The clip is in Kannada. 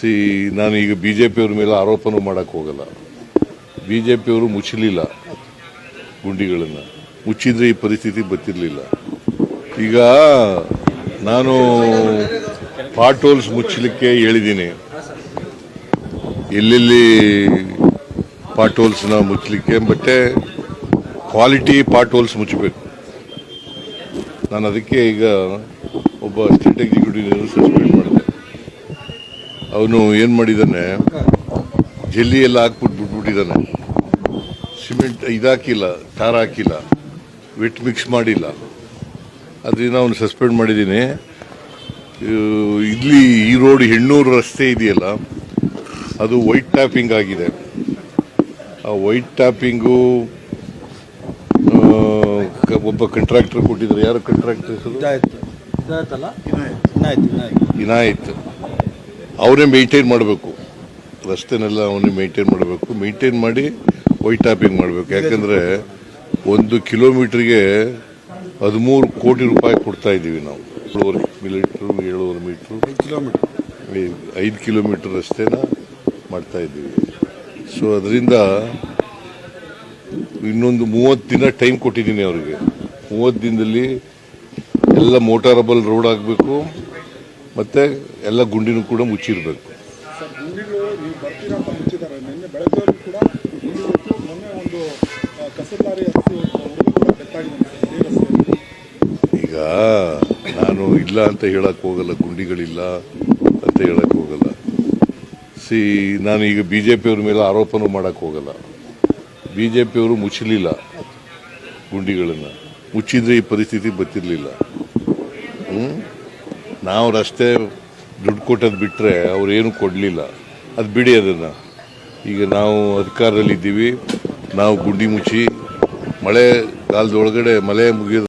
ಸಿ, ನಾನು ಈಗ ಬಿ ಜೆ ಪಿಯವ್ರ ಮೇಲೆ ಆರೋಪನೂ ಮಾಡಕ್ಕೆ ಹೋಗಲ್ಲ. ಬಿ ಜೆ ಪಿಯವರು ಮುಚ್ಚಲಿಲ್ಲ ಗುಂಡಿಗಳನ್ನು. ಮುಚ್ಚಿದ್ರೆ ಈ ಪರಿಸ್ಥಿತಿ ಬರ್ತಿರ್ಲಿಲ್ಲ. ಈಗ ನಾನು ಪಾಟ್ ಹೋಲ್ಸ್ ಮುಚ್ಚಲಿಕ್ಕೆ ಹೇಳಿದ್ದೀನಿ. ಎಲ್ಲೆಲ್ಲಿ ಪಾಟ್ ಹೋಲ್ಸ್ನ ಮುಚ್ಚಲಿಕ್ಕೆ, ಬಟ್ಟೆ ಕ್ವಾಲಿಟಿ ಪಾಟ್ ಹೋಲ್ಸ್ ಮುಚ್ಚಬೇಕು. ನಾನು ಅದಕ್ಕೆ ಈಗ ಒಬ್ಬ ಸ್ಟೇಟ್ ಎಕ್ಸಿಕ್ಯೂಟಿವ್ ಸಸ್ಪೆಂಡ್ ಮಾಡಿದೆ ಅವನು ಏನು ಮಾಡಿದ್ದಾನೆ ಜಲ್ಲಿ ಎಲ್ಲ ಹಾಕ್ಬಿಟ್ಟು ಬಿಟ್ಬಿಟ್ಟಿದ್ದಾನೆ ಸಿಮೆಂಟ್ ಇದಾಕಿಲ್ಲ ಟಾರ್ ಹಾಕಿಲ್ಲ ವೆಟ್ ಮಿಕ್ಸ್ ಮಾಡಿಲ್ಲ. ಅದರಿಂದ ಅವನು ಸಸ್ಪೆಂಡ್ ಮಾಡಿದ್ದೀನಿ ಇಲ್ಲಿ ಈ ರೋಡ್ ಹೆಣ್ಣೂರು ರಸ್ತೆ ಇದೆಯಲ್ಲ ಅದು ವೈಟ್ ಟ್ಯಾಪಿಂಗ್ ಆಗಿದೆ. ಆ ವೈಟ್ ಟ್ಯಾಪಿಂಗು ಒಬ್ಬ ಕಂಟ್ರಾಕ್ಟರ್ ಕೊಟ್ಟಿದ್ದಾರೆ. ಯಾರು ಕಂಟ್ರಾಕ್ಟರ್ ಹೆಸರು ಇನಾಯತ್ ಅವರೇ ಮೇಂಟೈನ್ ಮಾಡಬೇಕು. ರಸ್ತೆನೆಲ್ಲ ಅವನೇ ಮೇಂಟೈನ್ ಮಾಡಬೇಕು. ಮೇಂಟೈನ್ ಮಾಡಿ ವೈಟ್ ಟಾಪಿಂಗ್ ಮಾಡಬೇಕು. ಯಾಕಂದರೆ ಒಂದು ಕಿಲೋಮೀಟ್ರಿಗೆ ಹದಿಮೂರು ಕೋಟಿ ರೂಪಾಯಿ ಕೊಡ್ತಾ ಇದ್ದೀವಿ ನಾವು. ಏಳುವರೆ ಮೀಟರ್ ಏಳುವರೆ ಮೀಟ್ರು. ಕಿಲೋಮೀಟ್ರ್. ಐದು ಕಿಲೋಮೀಟ್ರ್ ರಸ್ತೆನ ಮಾಡ್ತಾ ಇದ್ದೀವಿ. ಸೊ ಅದರಿಂದ ಇನ್ನೊಂದು ಮೂವತ್ತು ದಿನ ಟೈಮ್ ಕೊಟ್ಟಿದ್ದೀನಿ ಅವರಿಗೆ. ಮೂವತ್ತು ದಿನದಲ್ಲಿ ಎಲ್ಲ ಮೋಟಾರಬಲ್ ರೋಡ್ ಆಗಬೇಕು. ಮತ್ತೆ ಎಲ್ಲ ಗುಂಡಿನೂ ಕೂಡ ಮುಚ್ಚಿರಬೇಕು. ಈಗ ನಾನು ಇಲ್ಲ ಅಂತ ಹೇಳಕ್ ಹೋಗಲ್ಲ ಗುಂಡಿಗಳಿಲ್ಲ ಅಂತ ಹೇಳಕ್ ಹೋಗಲ್ಲ. ಸಿ ನಾನು ಈಗ ಬಿ ಜೆ ಪಿಯವ್ರ ಮೇಲೆ ಆರೋಪನೂ ಮಾಡಕ್ ಹೋಗಲ್ಲ. ಬಿ ಜೆ ಪಿಯವರು ಮುಚ್ಚಲಿಲ್ಲ ಗುಂಡಿಗಳನ್ನು. ಮುಚ್ಚಿದ್ರೆ ಈ ಪರಿಸ್ಥಿತಿ ಬತ್ತಿರಲಿಲ್ಲ? ನಾವು ರಸ್ತೆ ದುಡ್ಡು ಕೊಟ್ಟದ್ದು ಬಿಟ್ಟರೆ ಏನು ಕೊಡಲಿಲ್ಲ. ಅದು ಬಿಡಿ ಅದನ್ನು. ಈಗ ನಾವು ಅಧಿಕಾರದಲ್ಲಿದ್ದೀವಿ. ನಾವು ಗುಂಡಿ ಮುಚ್ಚಿ ಮಳೆ ಕಾಲದೊಳಗಡೆ ಮಳೆ ಮುಗಿಯೋದು